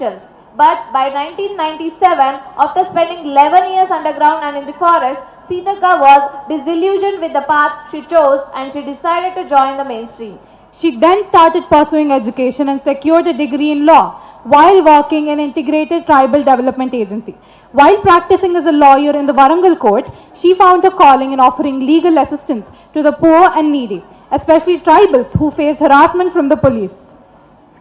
elections. But by 1997, after spending 11 years underground and in the forest, Sitaka was disillusioned with the path she chose and she decided to join the mainstream. She then started pursuing education and secured a degree in law while working in Integrated Tribal Development Agency. While practicing as a lawyer in the Warangal court, she found her calling in offering legal assistance to the poor and needy, especially tribals who face harassment from the police.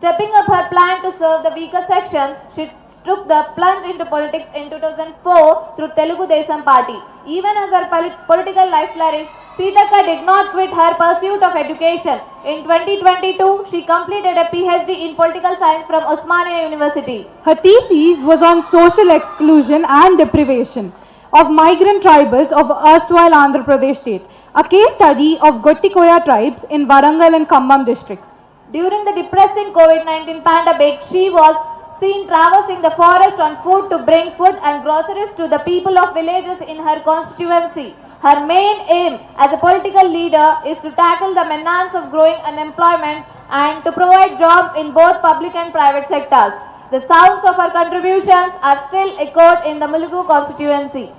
Stepping up her plan to serve the weaker sections, she took the plunge into politics in 2004 through Telugu Desam Party. Even as her poli- political life flourished, Sitaka did not quit her pursuit of education. In 2022, she completed a PhD in political science from Osmania University. Her thesis was on social exclusion and deprivation of migrant tribals of erstwhile Andhra Pradesh state, a case study of Gottikoya tribes in Warangal and Khammam districts. During the depressing COVID-19 pandemic, she was seen traversing the forest on foot to bring food and groceries to the people of villages in her constituency. Her main aim as a political leader is to tackle the menace of growing unemployment and to provide jobs in both public and private sectors. The sounds of her contributions are still echoed in the Mulugu constituency.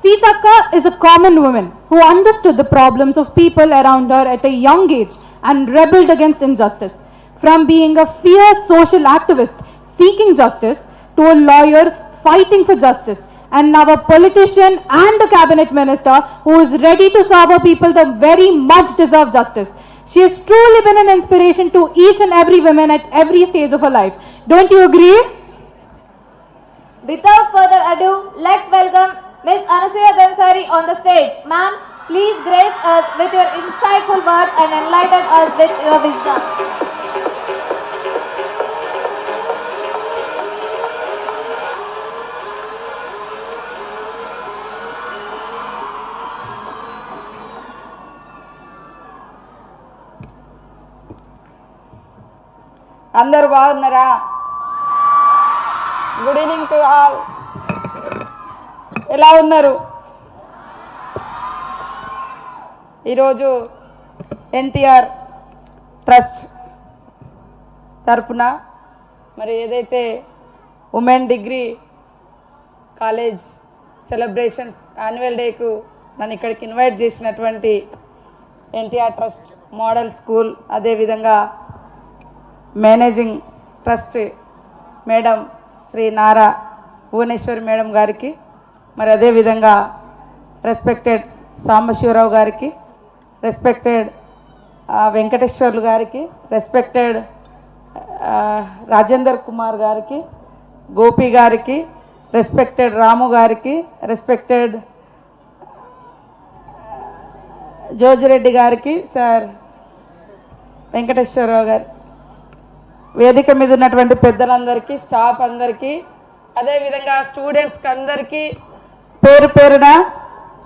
Sitaka is a common woman who understood the problems of people around her at a young age and rebelled against injustice. From being a fierce social activist seeking justice to a lawyer fighting for justice, and now a politician and a cabinet minister who is ready to serve her people the very much deserved justice. She has truly been an inspiration to each and every woman at every stage of her life. Don't you agree? Without further ado, let's welcome Ms. Anasuya Dansari on the stage. Ma'am, please grace us with your insightful words and enlighten us with your wisdom. అందరు బాగున్నారా? Good evening to all ఎలా ఉన్నారు? ఈరోజు NTR trust తరపున మరి ఏదైతే women degree college celebrations annual డేకు నన్ను ఇక్కడికి ఇన్వైట్ చేసినటువంటి ఎన్టీఆర్ ట్రస్ట్ మోడల్ స్కూల్ అదేవిధంగా managing trust madam Shri Nara Bhuvaneshwari madam గారికి మరి అదేవిధంగా రెస్పెక్టెడ్ సాంబశివరావు గారికి రెస్పెక్టెడ్ వెంకటేశ్వర్లు గారికి రెస్పెక్టెడ్ రాజేందర్ కుమార్ గారికి గోపి గారికి రెస్పెక్టెడ్ రాము గారికి రెస్పెక్టెడ్ జోజిరెడ్డి గారికి సార్ వెంకటేశ్వరరావు గారు వేదిక మీద ఉన్నటువంటి పెద్దలందరికీ స్టాఫ్ అందరికీ అదేవిధంగా స్టూడెంట్స్కి అందరికీ పేరు పేరున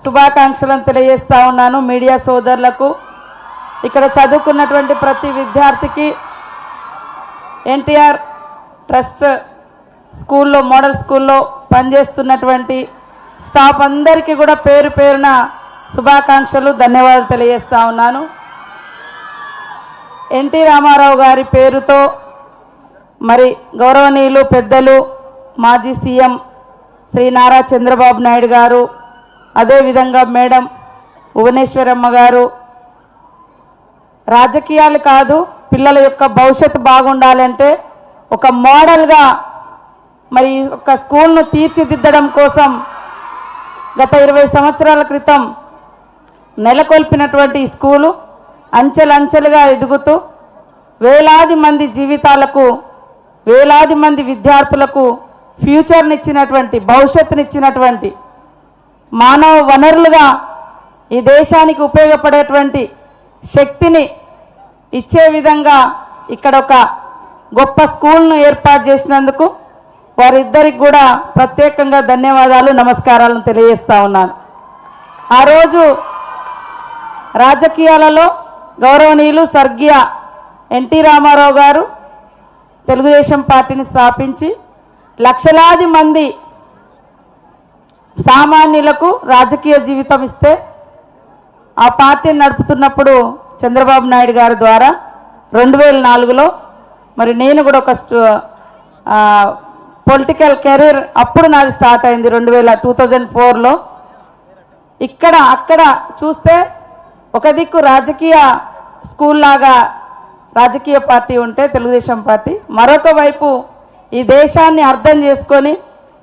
శుభాకాంక్షలను తెలియజేస్తా ఉన్నాను మీడియా సోదరులకు. ఇక్కడ చదువుకున్నటువంటి ప్రతి విద్యార్థికి ఎన్టీఆర్ ట్రస్ట్ స్కూల్లో మోడల్ స్కూల్లో పనిచేస్తున్నటువంటి స్టాఫ్ అందరికీ కూడా పేరు పేరున శుభాకాంక్షలు ధన్యవాదాలు తెలియజేస్తా ఉన్నాను. ఎన్టీ రామారావు గారి పేరుతో మరి గౌరవనీయులు పెద్దలు మాజీ సీఎం శ్రీ నారా చంద్రబాబు నాయుడు గారు అదేవిధంగా మేడం భువనేశ్వరమ్మ గారు. రాజకీయాలు కాదు పిల్లల యొక్క భవిష్యత్తు బాగుండాలంటే ఒక మోడల్గా మరి ఒక స్కూల్ను తీర్చిదిద్దడం కోసం గత ఇరవై సంవత్సరాల క్రితం నెలకొల్పినటువంటి స్కూలు అంచెలంచెలుగా ఎదుగుతూ వేలాది మంది జీవితాలకు వేలాది మంది విద్యార్థులకు ఫ్యూచర్నిచ్చినటువంటి భవిష్యత్తునిచ్చినటువంటి మానవ వనరులుగా ఈ దేశానికి ఉపయోగపడేటువంటి శక్తిని ఇచ్చే విధంగా ఇక్కడ ఒక గొప్ప స్కూల్ను ఏర్పాటు చేసినందుకు వారిద్దరికి కూడా ప్రత్యేకంగా ధన్యవాదాలు నమస్కారాలను తెలియజేస్తా ఉన్నాను. ఆ రోజు రాజకీయాలలో గౌరవనీయులు స్వర్గీయ ఎన్టీ రామారావు గారు తెలుగుదేశం పార్టీని స్థాపించి లక్షలాది మంది సామాన్యులకు రాజకీయ జీవితం ఇస్తే ఆ పార్టీని నడుపుతున్నప్పుడు చంద్రబాబు నాయుడు గారి ద్వారా రెండు వేల నాలుగులో మరి నేను కూడా ఒక పొలిటికల్ కెరీర్ అప్పుడు నాది స్టార్ట్ అయింది రెండు వేల టూ థౌజండ్ ఫోర్లో. ఇక్కడ అక్కడ చూస్తే ఒక దిక్కు రాజకీయ స్కూల్ లాగా రాజకీయ పార్టీ ఉంటే తెలుగుదేశం పార్టీ. మరొక వైపు ఈ దేశాన్ని అర్థం చేసుకొని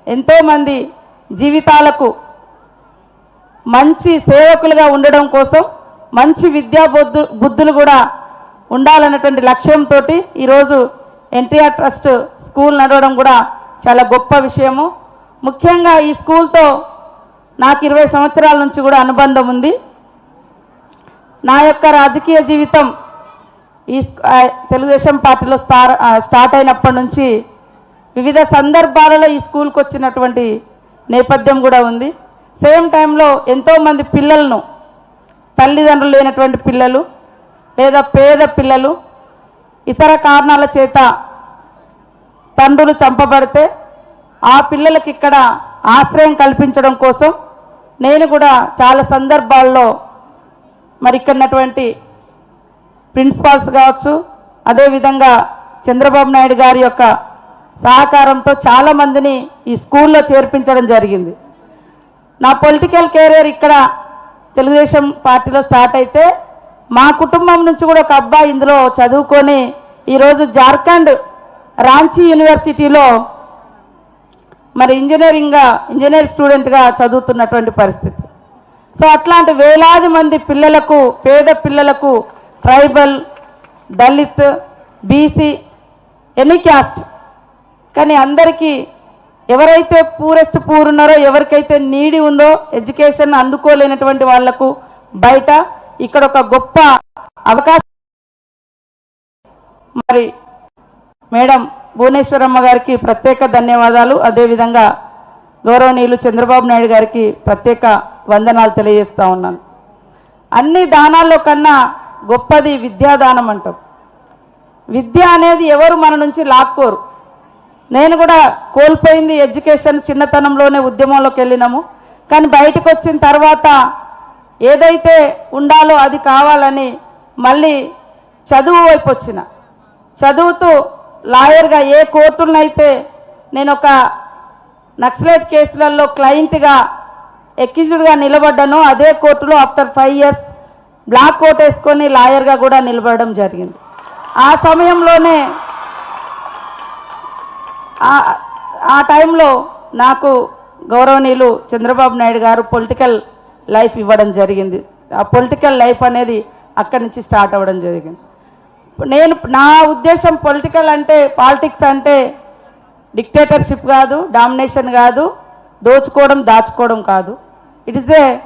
ఎంతోమంది జీవితాలకు మంచి సేవకులుగా ఉండడం కోసం మంచి విద్యా బుద్ధు బుద్ధులు కూడా ఉండాలన్నటువంటి లక్ష్యంతో ఈరోజు ఎన్టీఆర్ ట్రస్ట్ స్కూల్ నడవడం కూడా చాలా గొప్ప విషయము. ముఖ్యంగా ఈ స్కూల్తో నాకు ఇరవై సంవత్సరాల నుంచి కూడా అనుబంధం ఉంది. నా యొక్క రాజకీయ జీవితం ఈ తెలుగుదేశం పార్టీలో స్టార్ స్టార్ట్ అయినప్పటి నుంచి వివిధ సందర్భాలలో ఈ స్కూల్కి వచ్చినటువంటి నేపథ్యం కూడా ఉంది. సేమ్ టైంలో ఎంతోమంది పిల్లలను తల్లిదండ్రులు లేనటువంటి పిల్లలు లేదా పేద పిల్లలు ఇతర కారణాల చేత తండ్రులు చంపబడితే ఆ పిల్లలకి ఇక్కడ ఆశ్రయం కల్పించడం కోసం నేను కూడా చాలా సందర్భాల్లో మరి ఇక్కడ ప్రిన్సిపాల్స్ కావచ్చు అదేవిధంగా చంద్రబాబు నాయుడు గారి యొక్క సహకారంతో చాలామందిని ఈ స్కూల్లో చేర్పించడం జరిగింది. నా పొలిటికల్ కెరీర్ ఇక్కడ తెలుగుదేశం పార్టీలో స్టార్ట్ అయితే మా కుటుంబం నుంచి కూడా ఒక అబ్బాయి ఇందులో చదువుకొని ఈరోజు జార్ఖండ్ రాంచీ యూనివర్సిటీలో మరి ఇంజనీరింగ్గా ఇంజనీర్ స్టూడెంట్గా చదువుతున్నటువంటి పరిస్థితి. సో అట్లాంటి వేలాది మంది పిల్లలకు పేద పిల్లలకు tribal Dalit BC any caste. కానీ అందరికీ ఎవరైతే పూరెస్ట్ పూర్ ఉన్నారో ఎవరికైతే నీడి ఉందో ఎడ్యుకేషన్ అందుకోలేనటువంటి వాళ్ళకు బయట ఇక్కడ ఒక గొప్ప అవకాశం మరి మేడం భువనేశ్వరమ్మ గారికి ప్రత్యేక ధన్యవాదాలు. అదేవిధంగా గౌరవనీయులు చంద్రబాబు నాయుడు గారికి ప్రత్యేక వందనాలు తెలియజేస్తా ఉన్నాను. అన్ని దానాల్లో కన్నా గొప్పది విద్యాదానం అంటాం. విద్య అనేది ఎవరు మన నుంచి లాక్కోరు. నేను కూడా కోల్పోయింది ఎడ్యుకేషన్ చిన్నతనంలోనే ఉద్యమంలోకి వెళ్ళినాము. కానీ బయటకు వచ్చిన తర్వాత ఏదైతే ఉండాలో అది కావాలని మళ్ళీ చదువు వైపు వచ్చిన. చదువుతూ లాయర్గా ఏ కోర్టునైతే నేను ఒక నక్సలైట్ కేసులలో క్లయింట్గా ఎక్కిజుడ్గా నిలబడ్డానో అదే కోర్టులో after five years black coat వేసుకొని లాయర్గా కూడా నిలబడడం జరిగింది. ఆ సమయంలోనే ఆ- టైంలో నాకు గౌరవనీయులు చంద్రబాబు నాయుడు గారు పొలిటికల్ లైఫ్ ఇవ్వడం జరిగింది. ఆ పొలిటికల్ లైఫ్ అనేది అక్కడి నుంచి స్టార్ట్ అవ్వడం జరిగింది. నేను నా ఉద్దేశం పొలిటికల్ అంటే పాలిటిక్స్ అంటే డిక్టేటర్షిప్ కాదు డామినేషన్ కాదు దోచుకోవడం దాచుకోవడం కాదు. It is a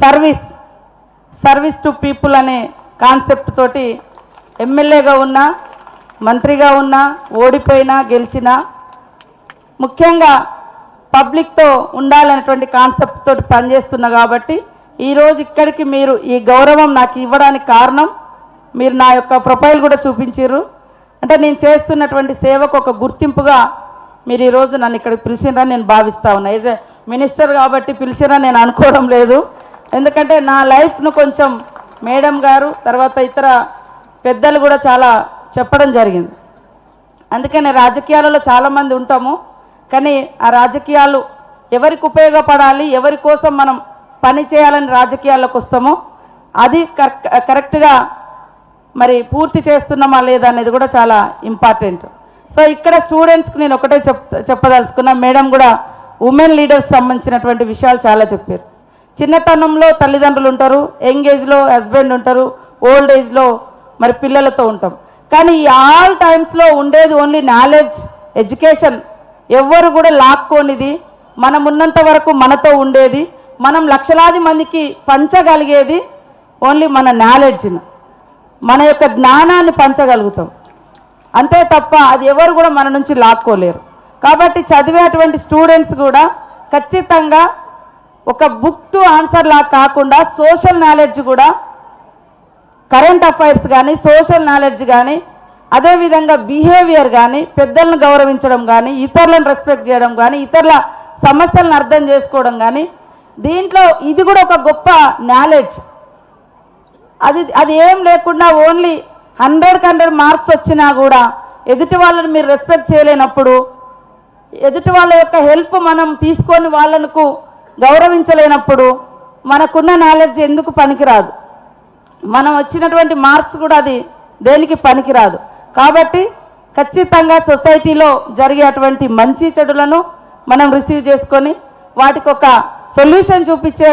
service. Service to people అనే కాన్సెప్ట్ తోటి ఎమ్మెల్యేగా ఉన్నా మంత్రిగా ఉన్నా ఓడిపోయినా గెలిచినా ముఖ్యంగా పబ్లిక్తో ఉండాలనేటువంటి కాన్సెప్ట్ తోటి పనిచేస్తున్నా కాబట్టి ఈరోజు ఇక్కడికి మీరు ఈ గౌరవం నాకు ఇవ్వడానికి కారణం మీరు నా యొక్క ప్రొఫైల్ కూడా చూపించారు అంటే నేను చేస్తున్నటువంటి సేవకు ఒక గుర్తింపుగా మీరు ఈరోజు నన్ను ఇక్కడ పిలిచినని నేను భావిస్తా ఉన్నా. ఏజ్ మినిస్టర్ కాబట్టి పిలిచినా నేను అనుకోవడం లేదు. ఎందుకంటే నా లైఫ్ను కొంచెం మేడం గారు తర్వాత ఇతర పెద్దలు కూడా చాలా చెప్పడం జరిగింది. అందుకనే రాజకీయాలలో చాలామంది ఉంటాము. కానీ ఆ రాజకీయాలు ఎవరికి ఉపయోగపడాలి ఎవరి కోసం మనం పని చేయాలని రాజకీయాల్లోకి వస్తామో అది కరెక్ట్ కరెక్ట్గా మరి పూర్తి చేస్తున్నామా లేదా అనేది కూడా చాలా ఇంపార్టెంట్ సో ఇక్కడ స్టూడెంట్స్కి నేను ఒకటే చెప్ చెప్పదలుచుకున్నా. మేడం కూడా ఉమెన్ లీడర్స్ సంబంధించినటువంటి విషయాలు చాలా చెప్పారు. చిన్నతనంలో తల్లిదండ్రులు ఉంటారు యంగ్ ఏజ్లో హస్బెండ్ ఉంటారు ఓల్డ్ ఏజ్లో మరి పిల్లలతో ఉంటాం. కానీ ఈ ఆల్ టైమ్స్లో ఉండేది ఓన్లీ నాలెడ్జ్ ఎడ్యుకేషన్ ఎవ్వరు కూడా లాక్కోనిది మనం ఉన్నంత వరకు మనతో ఉండేది మనం లక్షలాది మందికి పంచగలిగేది ఓన్లీ మన నాలెడ్జ్ను మన యొక్క జ్ఞానాన్ని పంచగలుగుతాం. అంతే తప్ప అది ఎవరు కూడా మన నుంచి లాక్కోలేరు. కాబట్టి చదివేటువంటి స్టూడెంట్స్ కూడా ఖచ్చితంగా ఒక బుక్ టు ఆన్సర్ లా కాకుండా సోషల్ నాలెడ్జ్ కూడా కరెంట్ అఫైర్స్ కానీ సోషల్ నాలెడ్జ్ కానీ అదేవిధంగా బిహేవియర్ కానీ పెద్దలను గౌరవించడం కానీ ఇతరులను రెస్పెక్ట్ చేయడం కానీ ఇతరుల సమస్యలను అర్థం చేసుకోవడం కానీ దీంట్లో ఇది కూడా ఒక గొప్ప నాలెడ్జ్ అది అది ఏం లేకుండా ఓన్లీ హండ్రెడ్కి హండ్రెడ్ మార్క్స్ వచ్చినా కూడా ఎదుటి వాళ్ళని మీరు రెస్పెక్ట్ చేయలేనప్పుడు ఎదుటి వాళ్ళ యొక్క హెల్ప్ మనం తీసుకొని వాళ్ళకు గౌరవించలేనప్పుడు మనకున్న నాలెడ్జ్ ఎందుకు పనికిరాదు? మనం వచ్చినటువంటి మార్క్స్ కూడా అది దేనికి పనికిరాదు? కాబట్టి ఖచ్చితంగా సొసైటీలో జరిగేటువంటి మంచి చెడులను మనం రిసీవ్ చేసుకొని వాటికి ఒక సొల్యూషన్ చూపించే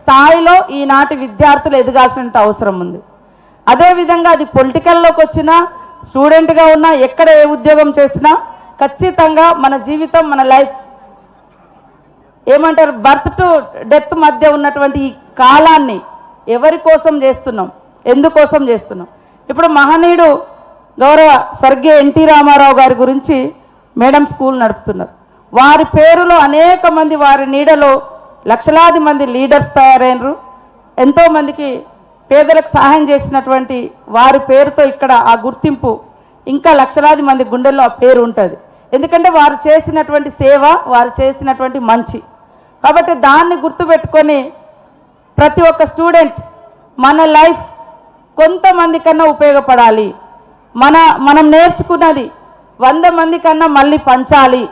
స్థాయిలో ఈనాటి విద్యార్థులు ఎదగాల్సిన అవసరం ఉంది. అదేవిధంగా అది పొలిటికల్లోకి వచ్చినా స్టూడెంట్గా ఉన్నా ఎక్కడ ఏ ఉద్యోగం చేసినా ఖచ్చితంగా మన జీవితం మన లైఫ్ ఏమంటారు బర్త్ టు డెత్ మధ్య ఉన్నటువంటి ఈ కాలాన్ని ఎవరి కోసం చేస్తున్నాం? ఎందుకోసం చేస్తున్నాం? ఇప్పుడు మహనీయుడు గౌరవ స్వర్గీయ ఎన్టీ రామారావు గారి గురించి మేడం స్కూల్ నడుపుతున్నారు. వారి పేరులో అనేక మంది వారి నీడలో లక్షలాది మంది లీడర్స్ తయారైనరు. ఎంతోమందికి పేదలకు సహాయం చేసినటువంటి వారి పేరుతో ఇక్కడ ఆ గుర్తింపు ఇంకా లక్షలాది మంది గుండెల్లో ఆ పేరు ఉంటుంది. ఎందుకంటే వారు చేసినటువంటి సేవ వారు చేసినటువంటి మంచి. కాబట్టి దాన్ని గుర్తుపెట్టుకొని ప్రతి ఒక్క స్టూడెంట్ మన లైఫ్ కొంతమంది కన్నా ఉపయోగపడాలి. మన మనం నేర్చుకున్నది వంద మంది కన్నా మళ్ళీ పంచాలి.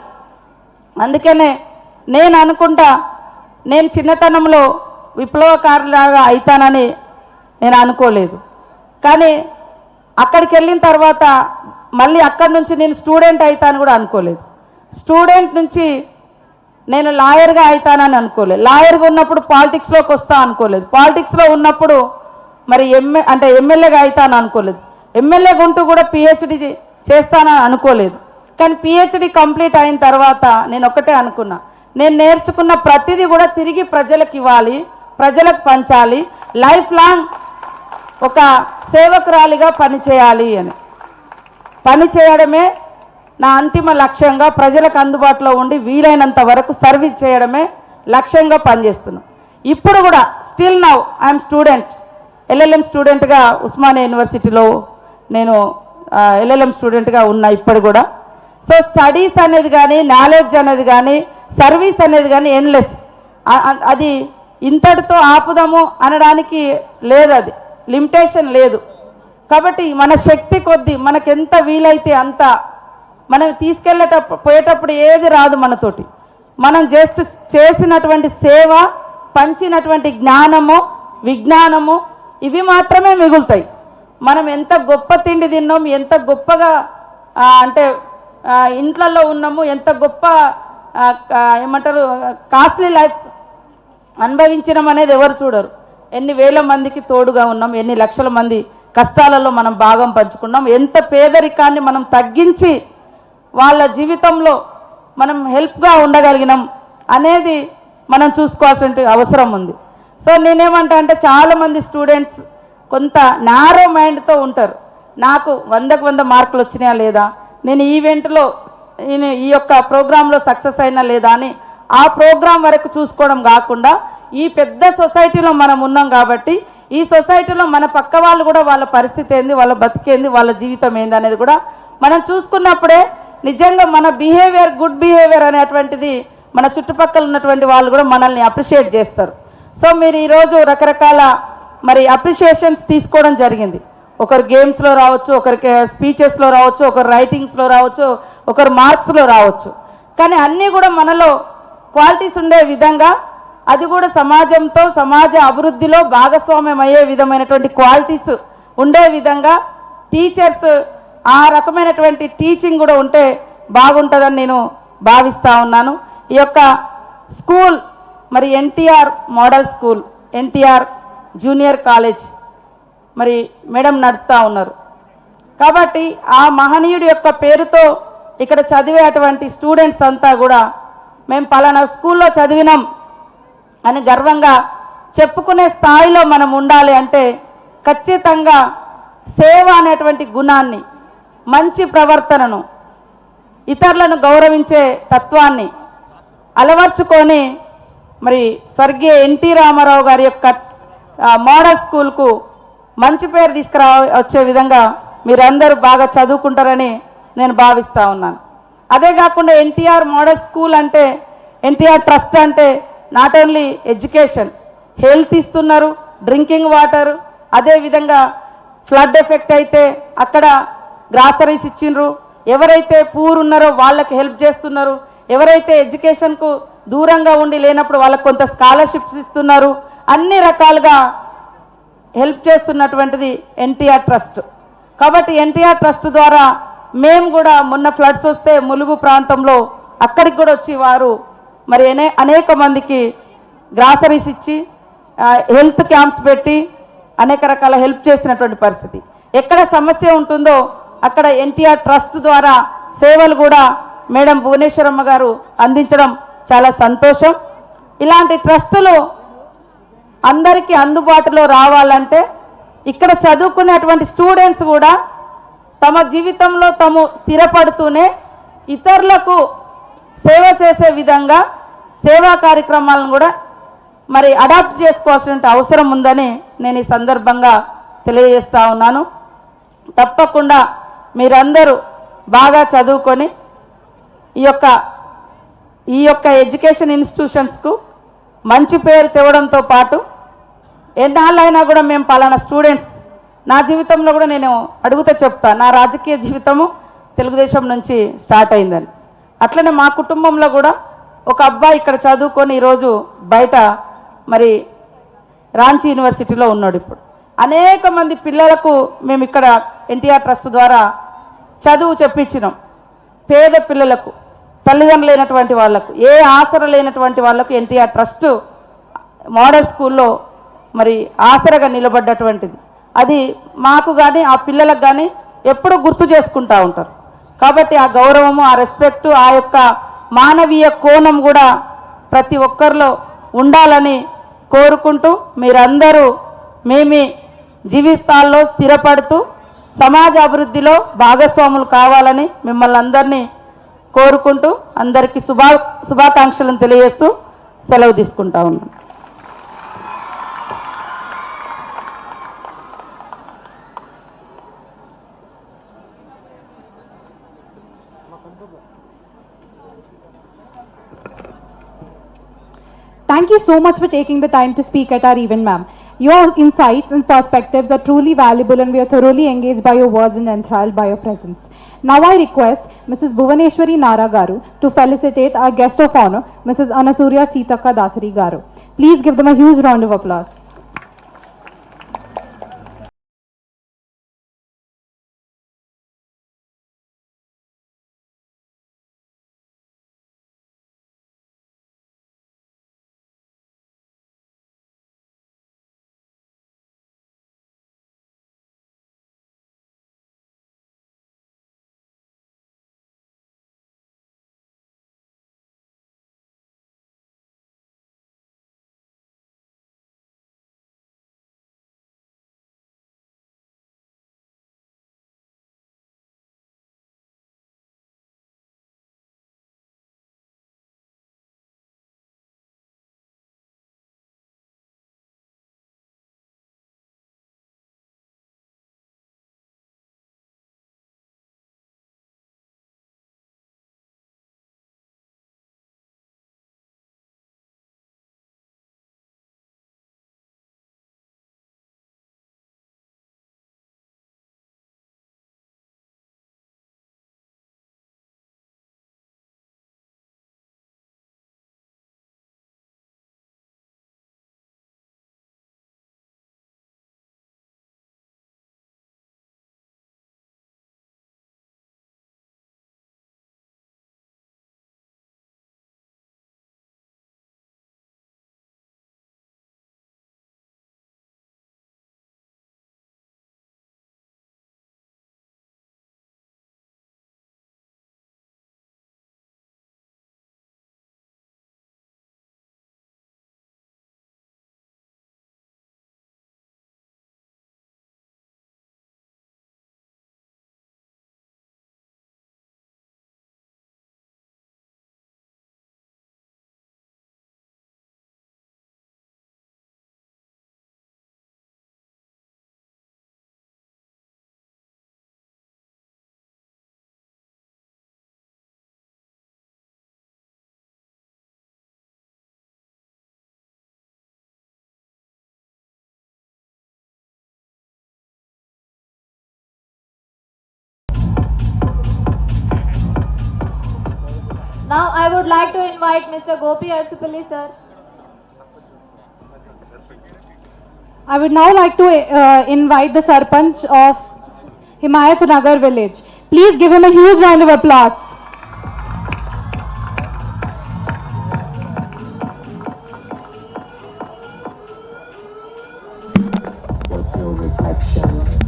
అందుకనే నేను అనుకుంటా నేను చిన్నతనంలో విప్లవకారులాగా అవుతానని నేను అనుకోలేదు. కానీ అక్కడికి వెళ్ళిన తర్వాత మళ్ళీ అక్కడి నుంచి నేను స్టూడెంట్ అవుతాను కూడా అనుకోలేదు. స్టూడెంట్ నుంచి నేను లాయర్గా అవుతానని అనుకోలేదు. లాయర్గా ఉన్నప్పుడు పాలిటిక్స్లోకి వస్తా అనుకోలేదు. పాలిటిక్స్లో ఉన్నప్పుడు మరి ఎంఏ అంటే ఎమ్మెల్యేగా అవుతాను అనుకోలేదు. ఎమ్మెల్యేగా ఉంటూ కూడా పిహెచ్డి చేస్తానని అనుకోలేదు. కానీ పిహెచ్డి కంప్లీట్ అయిన తర్వాత నేను ఒకటే అనుకున్నా. నేను నేర్చుకున్న ప్రతిదీ కూడా తిరిగి ప్రజలకు ఇవ్వాలి ప్రజలకు పంచాలి లైఫ్ లాంగ్ ఒక సేవకురాలిగా పనిచేయాలి అని. పని చేయడమే నా అంతిమ లక్ష్యంగా ప్రజలకు అందుబాటులో ఉండి వీలైనంత వరకు సర్వీస్ చేయడమే లక్ష్యంగా పనిచేస్తున్నాం. ఇప్పుడు కూడా still now I'm student. LLM స్టూడెంట్గా ఉస్మానియా యూనివర్సిటీలో నేను ఎల్ఎల్ఎం స్టూడెంట్గా ఉన్నా ఇప్పుడు కూడా. సో స్టడీస్ అనేది కానీ నాలెడ్జ్ అనేది కానీ సర్వీస్ అనేది కానీ ఎండ్లెస్ అది ఇంతటితో ఆపుదాము అనడానికి లేదు అది. లిమిటేషన్ లేదు. కాబట్టి మన శక్తి కొద్దీ మనకెంత వీలైతే అంత మనం తీసుకెళ్ళేటప్పుడు పోయేటప్పుడు ఏది రాదు మనతోటి. మనం జస్ట్ చేసినటువంటి సేవ పంచినటువంటి జ్ఞానము విజ్ఞానము ఇవి మాత్రమే మిగులుతాయి. మనం ఎంత గొప్ప తిండి తిన్నాం ఎంత గొప్పగా అంటే ఇంట్లలో ఉన్నాము ఎంత గొప్ప ఏమంటారు కాస్ట్లీ లైఫ్ అనుభవించడం అనేది ఎవరు చూడరు. ఎన్ని వేల మందికి తోడుగా ఉన్నాం ఎన్ని లక్షల మంది కష్టాలలో మనం భాగం పంచుకున్నాం. ఎంత పేదరికాన్ని మనం తగ్గించి వాళ్ళ జీవితంలో మనం హెల్ప్గా ఉండగలిగినాం అనేది మనం చూసుకోవాల్సిన అవసరం ఉంది. సో నేనేమంటా అంటే చాలామంది స్టూడెంట్స్ కొంత నారో మైండ్తో ఉంటారు. నాకు వందకు వంద మార్కులు వచ్చినాయా లేదా? నేను ఈవెంట్లో నేను ఈ యొక్క ప్రోగ్రాంలో సక్సెస్ అయినా లేదా అని ఆ ప్రోగ్రాం వరకు చూసుకోవడం కాకుండా ఈ పెద్ద సొసైటీలో మనం ఉన్నాం కాబట్టి ఈ సొసైటీలో మన పక్క వాళ్ళు కూడా వాళ్ళ పరిస్థితి ఏంది వాళ్ళ బతికేంది వాళ్ళ జీవితం ఏంది అనేది కూడా మనం చూసుకున్నప్పుడే నిజంగా మన బిహేవియర్ గుడ్ బిహేవియర్ అనేటువంటిది మన చుట్టుపక్కల ఉన్నటువంటి వాళ్ళు కూడా మనల్ని అప్రిషియేట్ చేస్తారు. సో మీరు ఈరోజు రకరకాల మరి అప్రిషియేషన్స్ తీసుకోవడం జరిగింది. ఒకరు గేమ్స్లో రావచ్చు ఒకరికి స్పీచెస్లో రావచ్చు ఒకరు రైటింగ్స్లో రావచ్చు ఒకరు మార్క్స్లో రావచ్చు. కానీ అన్నీ కూడా మనలో క్వాలిటీస్ ఉండే విధంగా అది కూడా సమాజంతో సమాజ అభివృద్ధిలో భాగస్వామ్యం అయ్యే విధమైనటువంటి క్వాలిటీస్ ఉండే విధంగా టీచర్స్ ఆ రకమైనటువంటి టీచింగ్ కూడా ఉంటే బాగుంటుందని నేను భావిస్తూ ఉన్నాను. ఈ యొక్క స్కూల్ మరి NTR model school NTR junior college మరి మేడం నడుపుతా ఉన్నారు. కాబట్టి ఆ మహనీయుడి యొక్క పేరుతో ఇక్కడ చదివేటువంటి స్టూడెంట్స్ అంతా కూడా మేము పలానా స్కూల్లో చదివినాం. అని గర్వంగా చెప్పుకునే స్థాయిలో మనం ఉండాలి అంటే ఖచ్చితంగా సేవ అనేటువంటి గుణాన్ని మంచి ప్రవర్తనను ఇతరులను గౌరవించే తత్వాన్ని అలవర్చుకొని మరి స్వర్గీయ ఎన్టీ రామారావు గారి యొక్క మోడల్ స్కూల్కు మంచి పేరు తీసుకురా వచ్చే విధంగా మీరందరూ బాగా చదువుకుంటారని నేను భావిస్తా ఉన్నాను. అదే కాకుండా ఎన్టీఆర్ మోడల్ స్కూల్ అంటే ఎన్టీఆర్ ట్రస్ట్ అంటే నాట్ ఓన్లీ ఎడ్యుకేషన్ హెల్త్ ఇస్తున్నారు డ్రింకింగ్ వాటర్ అదేవిధంగా ఫ్లడ్ ఎఫెక్ట్ అయితే అక్కడ గ్రాసరీస్ ఇచ్చిండ్రు. ఎవరైతే పూర్ ఉన్నారో వాళ్ళకి హెల్ప్ చేస్తున్నారు. ఎవరైతే ఎడ్యుకేషన్కు దూరంగా ఉండి లేనప్పుడు వాళ్ళకు కొంత స్కాలర్షిప్స్ ఇస్తున్నారు. అన్ని రకాలుగా హెల్ప్ చేస్తున్నటువంటిది ఎన్టీఆర్ ట్రస్ట్. కాబట్టి ఎన్టీఆర్ ట్రస్ట్ ద్వారా మేము కూడా మొన్న ఫ్లడ్స్ వస్తే ములుగు ప్రాంతంలో అక్కడికి కూడా వచ్చి వారు మరి అనేక మందికి గ్రాసరీస్ ఇచ్చి హెల్త్ క్యాంప్స్ పెట్టి అనేక రకాల హెల్ప్ చేసినటువంటి పరిస్థితి. ఎక్కడ సమస్య ఉంటుందో అక్కడ ఎన్టీఆర్ ట్రస్ట్ ద్వారా సేవలు కూడా మేడం భువనేశ్వరమ్మ గారు అందించడం చాలా సంతోషం. ఇలాంటి ట్రస్టులు అందరికీ అందుబాటులో రావాలంటే ఇక్కడ చదువుకునేటువంటి స్టూడెంట్స్ కూడా తమ జీవితంలో తాము స్థిరపడుతూనే ఇతరులకు సేవ చేసే విధంగా సేవా కార్యక్రమాలను కూడా మరి అడాప్ట్ చేసుకోవాల్సిన అవసరం ఉందని నేను ఈ సందర్భంగా తెలియజేస్తా ఉన్నాను. తప్పకుండా మీరందరూ బాగా చదువుకొని ఈ యొక్క ఈ యొక్క ఎడ్యుకేషన్ ఇన్స్టిట్యూషన్స్కు మంచి పేరు తెవడంతో పాటు ఎన్నాళ్ళైనా కూడా మేము పలానా స్టూడెంట్స్ నా జీవితంలో కూడా నేను అడుగుతా చెప్తా నా రాజకీయ జీవితము తెలుగుదేశం నుంచి స్టార్ట్ అయిందని. అట్లనే మా కుటుంబంలో కూడా ఒక అబ్బాయి ఇక్కడ చదువుకొని ఈరోజు బయట మరి రాంచీ యూనివర్సిటీలో ఉన్నాడు ఇప్పుడు. అనేక మంది పిల్లలకు మేము ఇక్కడ ఎన్టీఆర్ ట్రస్ట్ ద్వారా చదువు చెప్పించినాం. పేద పిల్లలకు తల్లిదండ్రులు లేనటువంటి వాళ్ళకు ఏ ఆసర లేనటువంటి వాళ్ళకు ఎన్టీఆర్ ట్రస్ట్ మోడల్ స్కూల్లో మరి ఆసరగా నిలబడ్డటువంటిది. అది మాకు కానీ ఆ పిల్లలకు కానీ ఎప్పుడూ గుర్తు చేసుకుంటూ ఉంటారు. కాబట్టి ఆ గౌరవము ఆ రెస్పెక్టు ఆ యొక్క మానవీయ కోణం కూడా ప్రతి ఒక్కరిలో ఉండాలని కోరుకుంటూ మీరందరూ మేమి జీవితాల్లో స్థిరపడుతూ సమాజ అభివృద్ధిలో భాగస్వాములు కావాలని మిమ్మల్ని అందరినీ కోరుకుంటూ అందరికీ శుభా శుభాకాంక్షలను తెలియజేస్తూ సెలవు తీసుకుంటా ఉన్నాను. Thank you so much for taking the time to speak at our event, ma'am. Your insights and perspectives are truly valuable and we are thoroughly engaged by your words and enthralled by your presence. Now I request Mrs. Bhuvaneshwari Nara Garu to felicitate our guest of honor, Mrs. Anasurya Sitaka Dasari Garu. Please give them a huge round of applause. Now I would like to invite Mr. Gopi Arsupalli sir. I would now like to uh, invite the Sarpanch of Himayat Nagar village. Please give him a huge round of applause. What's your reflection?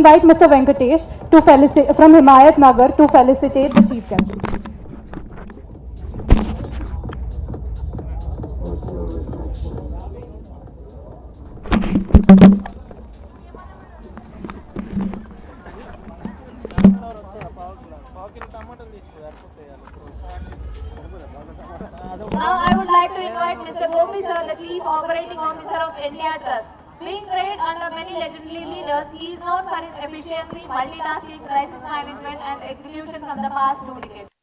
Invite Mr. Venkatesh to from Himayat Nagar to felicitate the chief guest. Now I would like to invite Mr. Gopi sir, the Chief Operating Officer of India Trust. Being trained under many legendary leaders, he is known for his efficiency, multitasking, crisis management and execution from the past two decades.